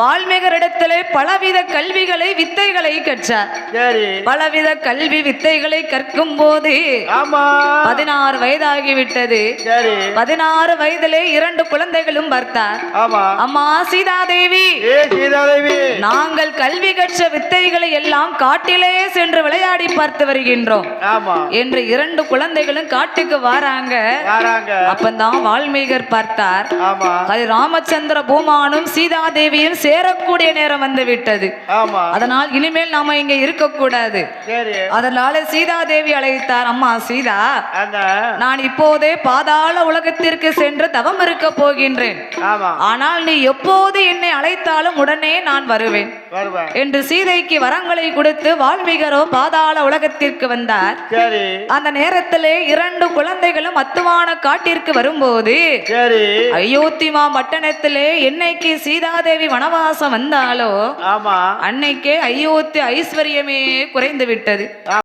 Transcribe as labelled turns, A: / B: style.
A: வால்மீகரிடத்திலே பலவித கல்விகளை வித்தைகளை கற்றார். பலவித கல்வி வித்தைகளை கற்கும் போது பதினாறு
B: சரி
A: பதினாறு வயதிலே இரண்டு குழந்தைகளும் பார்த்தார் அம்மா
B: ஏ சீதாதேவி.
A: நாங்கள் கல்வி கற்ற வித்தைகளை எல்லாம் காட்டிலே சென்று விளையாடி பார்த்து வருகின்றோம். என்று இரண்டு குழந்தைகளும் காட்டுக்கு வாராங்க. அப்பந்தான் வால்மீகர் பார்த்தார். ராமச்சந்திர பூமானும் சீதாதேவியும் சேரக்கூடிய நேரம் வந்து விட்டது. அதனால் இனிமேல் நாம இங்க இருக்கக்கூடாது. அதனால சீதாதேவி அழைத்தார் அம்மா சீதா நான் இப்போதே பாதாள உலகத்திற்கு சென்று தவம் இருக்க போகின்றேன். ஆனால் நீ எப்போது என்னை அழைத்தாலும் உடனே நான் வருவேன். என்று சீதைக்கு வரங்களை கொடுத்து வால்மீகரோ பாதாள உலகத்திற்கு வந்தார். அந்த நேரத்திலே இரண்டு குழந்தைகளும் அத்துவான காட்டிற்கு வரும்போது அயோத்திமா பட்டணத்திலே என்னைக்கு சீதாதேவி வனவாசம் வந்தாலோ
B: ஆமா.
A: அன்னைக்கே அயோத்தி ஐஸ்வர்யமே குறைந்து விட்டது.